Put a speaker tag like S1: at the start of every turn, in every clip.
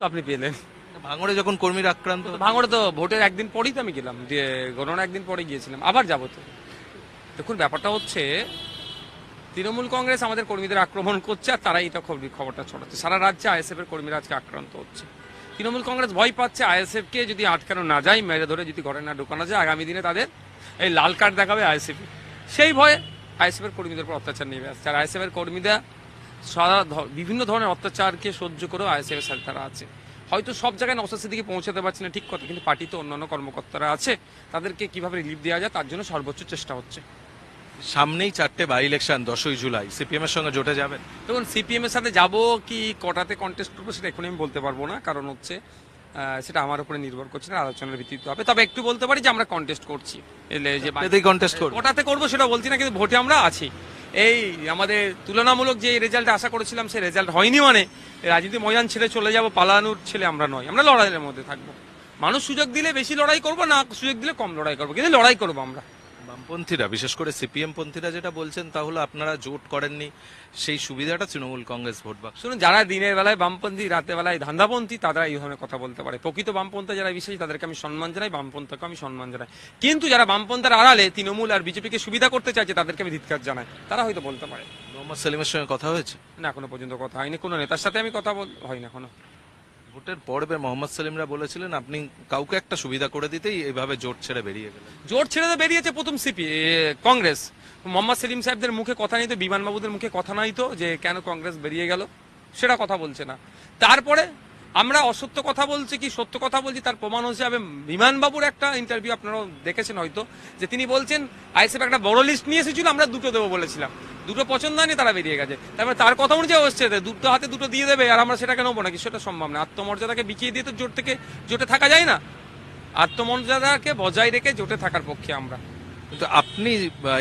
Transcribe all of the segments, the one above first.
S1: আপনি পেলেন।
S2: ভাঙড়ে যখন কর্মীরা আক্রান্ত
S1: ভাঙড়ে তো ভোটের একদিন পরেই তো আমি গেলাম যে গণনা একদিন পরে গিয়েছিলাম আবার যাব তো। দেখুন ব্যাপারটা হচ্ছে তৃণমূল কংগ্রেস আমাদের কর্মীদের আক্রমণ করছে আর তারাই এটা খবর- খবরটা ছড়াচ্ছে। সারা রাজ্যে আইএসএফ এর কর্মীরা আজকে আক্রান্ত হচ্ছে। তৃণমূল কংগ্রেস ভয় পাচ্ছে আইএসএফ কে যদি আটকানো না যায় মেরে ধরে যদি ঘরে না ঢোকানো যায় আগামী দিনে তাদের এই লাল কার্ড দেখাবে আইএসএফ সেই ভয়ে আইএসএফ এর কর্মীদের উপর অত্যাচার নেমে আসছে। আর আইএসএফ এর কর্মীরা সারা বিভিন্ন ধরনের অত্যাচারকে সহ্য করেও আইএসএফ এর সাথে তারা আছে। হয়তো সব জায়গায় নওসাদ সিদ্দিকি পৌঁছাতে পারছে না ঠিক কথা কিন্তু পার্টিতে অন্যান্য কর্মকর্তারা আছে তাদেরকে কীভাবে রিলিফ দেওয়া যায় তার জন্য সর্বোচ্চ চেষ্টা হচ্ছে।
S2: সামনেই চারটে বাই ইলেকশন দশই জুলাই। সিপিএম এর সঙ্গে জোটে যাবেন।
S1: দেখুন সিপিএম এর সাথে যাব কি কটাতে কন্টেস্ট করব সেটা এখন আমি বলতে পারব না কারণ হচ্ছে সেটা আমার উপরে নির্ভর করছে না আলোচনার ভিত্তিতে হবে। তবে একটু বলতে পারি যে আমরা কন্টেস্ট করছি।
S2: কন্টেস্ট
S1: করব সেটা বলছি না কিন্তু ভোটে আমরা আছি। এই আমাদের তুলনামূলক যে রেজাল্ট আশা করেছিলাম, সেই রেজাল্ট হয়নি মানে রাজনীতি ময়দান ছেড়ে চলে যাব, পালানোর ছেলে আমরা নয়। আমরা লড়াইয়ের মধ্যে থাকব। মানুষ সুযোগ দিলে বেশি লড়াই করব, না সুযোগ দিলে কম লড়াই করব। কিন্তু লড়াই করব আমরা।
S2: বামপন্থীরা বিশেষ করে সিপিএম পন্থীরা যেটা বলছেন তাহলে আপনারা জোট করেননি সেই সুবিধাটা তৃণমূল কংগ্রেস ভোট বাক্স
S1: শুনুন যারা দিনের বেলায় বামপন্থী রাতের বেলায় ধান্দাপন্থী তারা এই ধরনের কথা বলতে পারে। প্রকৃত বামপন্থা যারা বিশ্বাসী তাদেরকে আমি সম্মান জানাই বামপন্থাকে আমি সম্মান জানাই। কিন্তু যারা বামপন্থার আড়ালে তৃণমূল আর বিজেপিকে সুবিধা করতে চাইছে তাদেরকে আমি ধিৎকার জানাই। তারা হয়তো বলতে পারে।
S2: মোহাম্মদ সেলিমের সঙ্গে কথা হয়েছে?
S1: না এখনও পর্যন্ত কথা হয়নি। কোনো নেতার সাথে আমি কথা বল হয়নি এখনও।
S2: ভোটের পর্বে মোহাম্মদ সেলিমরা বলেছিলেন, আপনি কাউকে একটা সুবিধা করে দিতেই এইভাবে জোট ছেড়ে বেরিয়ে গেলেন।
S1: জোট ছেড়ে তো বেরিয়েছে প্রথম সিপি কংগ্রেস। মোহাম্মদ সেলিম সাহেবদের মুখে কথা নেই তো বিমানবাবুদের মুখে কথা নাই তো, যে কেন কংগ্রেস বেরিয়ে গেল, সেটা কথা বলছে না। তারপরে আমরা অসত্য কথা বলছি কি সত্য কথা বলছি তার প্রমাণ হিসাবে বিমানবাবুর একটা ইন্টারভিউ আপনারাও দেখেছেন হয়তো যে তিনি বলছেন আইএসএফ একটা বড় লিস্ট নিয়ে এসেছিল আমরা দুটো দেবো বলেছিলাম। দুটো পছন্দ হয়নি তারা বেরিয়ে গেছে। তারপরে তার কথা অনুযায়ী হচ্ছে যে দুটো হাতে দুটো দিয়ে দেবে আর আমরা সেটাকে নেব নাকি? সেটা সম্ভব না। আত্মমর্যাদাকে বিকিয়ে দিয়ে তো জোট থেকে জোটে থাকা যায় না। আত্মমর্যাদাকে বজায় রেখে জোটে থাকার পক্ষে আমরা।
S2: কিন্তু আপনি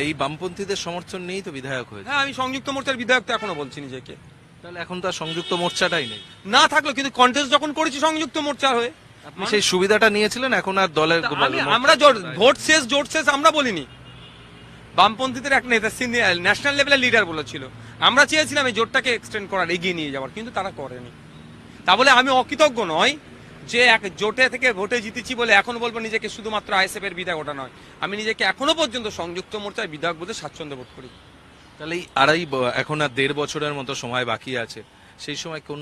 S2: এই বামপন্থীদের সমর্থন নিয়েই তো বিধায়ক হয়েছে
S1: হ্যাঁ আমি সংযুক্ত মোর্চার বিধায়ক তো এখনও বলছি নিজেকে।
S2: তাহলে এখন তো আর সংযুক্ত মোর্চাটাই নেই।
S1: না থাকল কিন্তু কন্টেস্ট যখন করেছি সংযুক্ত মোর্চার হয়ে।
S2: আপনি সেই সুবিধাটা নিয়েছিলেন এখন আর দলের
S1: আমরা ভোট শেষ জোট শেষ আমরা বলিনি। বামপন্থীদের এক নেতা ন্যাশনাল লেভেলের লিডার বলেছিল। আমরা চেয়েছিলাম এই জোটটাকে এক্সটেন্ড করার এগিয়ে নিয়ে যাওয়ার কিন্তু তারা করেনি। তা বলে আমি অকৃতজ্ঞ নয় যে এক জোটে থেকে ভোটে জিতেছি বলে এখন বলব নিজেকে শুধুমাত্র আইএসএফ এর বিধায়ক ওটা নয়। আমি নিজেকে এখনও পর্যন্ত সংযুক্ত মোর্চার বিধায়ক বলতে স্বাচ্ছন্দ্য বোধ করি।
S2: তাহলে এই আড়াই এখন আর দেড় বছরের মতো সময় বাকি আছে। সেই সময় কোন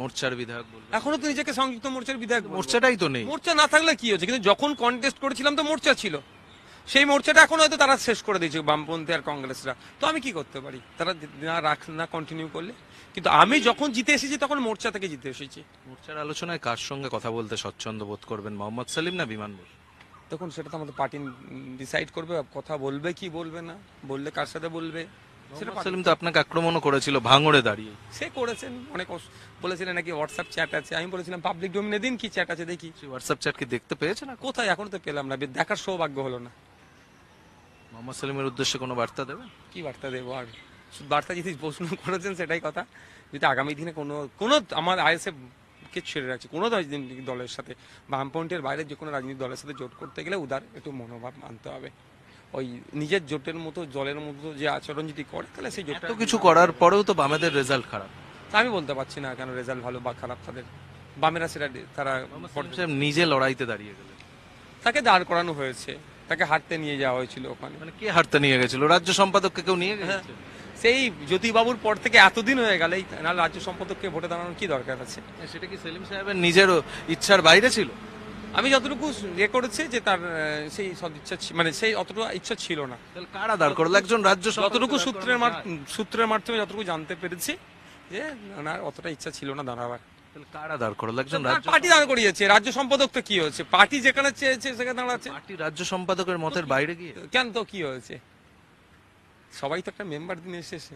S2: মোর্চার বিধায়ক বলবেন?
S1: এখনও তো নিজেকে সংযুক্ত মোর্চার বিধায়ক
S2: মোর্চাটাই তো নেই।
S1: মোর্চা না থাকলে কি হচ্ছে কিন্তু যখন কন্টেস্ট করেছিলাম তো মোর্চা ছিল। সেই মোর্চাটা এখন হয়তো তারা শেষ করে দিয়েছে বামপন্থী আর কংগ্রেসরা। তো আমি কি করতে পারি? তারা না রাখ না কন্টিনিউ করলে? কিন্তু আমি যখন জিতে এসেছি তখন মোর্চা থেকে জিতে এসেছি।
S2: মোর্চার আলোচনায় কার সঙ্গে কথা বলতে স্বচ্ছন্দ বোধ করবেন? মোহাম্মদ সেলিম না বিমান
S1: তখন সেটা তো আমাদের পার্টি ডিসাইড করবে কথা বলবে কি বলবে না বললে কার সাথে বলবে? সেটা
S2: সেলিম তো আপনাকে আক্রমণও করেছিল ভাঙড়ে দাঁড়িয়ে।
S1: সে করেছেন অনেক বলেছিলেন নাকি হোয়াটসঅ্যাপ চ্যাট আছে। আমি বলেছিলাম পাবলিক ডোমিনে দিন কি চ্যাট আছে দেখি।
S2: হোয়াটসঅ্যাপ চ্যাট কি দেখতে পেয়েছেন এখন?
S1: কোথায়? এখনও তো পেলাম না দেখার সৌভাগ্য হলো না।
S2: মোহাম্মদ সেলিমের উদ্দেশ্যে কোনো বার্তা দেবেন
S1: কি বার্তা দেবো আর? শুধু বার্তা যদি প্রশ্ন করেছেন সেটাই কথা। যদি আগামী দিনে কোনো কোনো আমার আইএসএফ কে ছেড়ে রাখছে। কোনো রাজনৈতিক দলের সাথে বামপন্থীর বাইরে যে কোনো রাজনৈতিক দলের সাথে জোট করতে গেলে উদার একটু মনোভাব মানতে হবে। ওই নিজের জোটের মতো জলের মতো যে আচরণ যদি করে তাহলে সেই
S2: জোট কিছু করার পরেও তো বামেদের রেজাল্ট খারাপ।
S1: তা আমি বলতে পারছি না কেন রেজাল্ট ভালো বা খারাপ তাদের। বামেরা সেটা তারা
S2: নিজে লড়াইতে দাঁড়িয়ে গেলেন।
S1: তাকে দাঁড় করানো হয়েছে। তাকে হাঁটতে নিয়ে যাওয়া হয়েছিল ওখানে।
S2: মানে কে হারতে নিয়ে গেছিল? রাজ্য সম্পাদককে কেউ নিয়ে
S1: হ্যাঁ।
S2: গেছে?
S1: সেই জ্যোতিবাবুর পর থেকে এতদিন হয়ে গেল এই না রাজ্য সম্পাদককে ভোটে দাঁড়ানোর কি দরকার আছে?
S2: সেটা কি সেলিম সাহেবের নিজের ইচ্ছার বাইরে ছিল?
S1: আমি যতটুকু ইয়ে করেছি যে তার সেই সদিচ্ছা ছি- মানে সেই অতটুকু ইচ্ছা ছিল না।
S2: কারা দাঁড় করল? একজন রাজ্য
S1: যতটুকু সূত্রের
S2: যায়?
S1: সূত্রের মাধ্যমে যতটুকু জানতে পেরেছি যে ওনার অতটা ইচ্ছা ছিল না দাঁড়াবার।
S2: কারা দাঁড় করল? একজন
S1: পার্টি দাঁড় করিয়েছে রাজ্য সম্পাদক তো কি হয়েছে? পার্টি যেখানে চেয়েছে সেখানে দাঁড়াচ্ছে।
S2: পার্টি রাজ্য সম্পাদকের মতের বাইরে গিয়ে?
S1: কেন তো কি হয়েছে? সবাই তো একটা মেম্বার দিন এসেছে।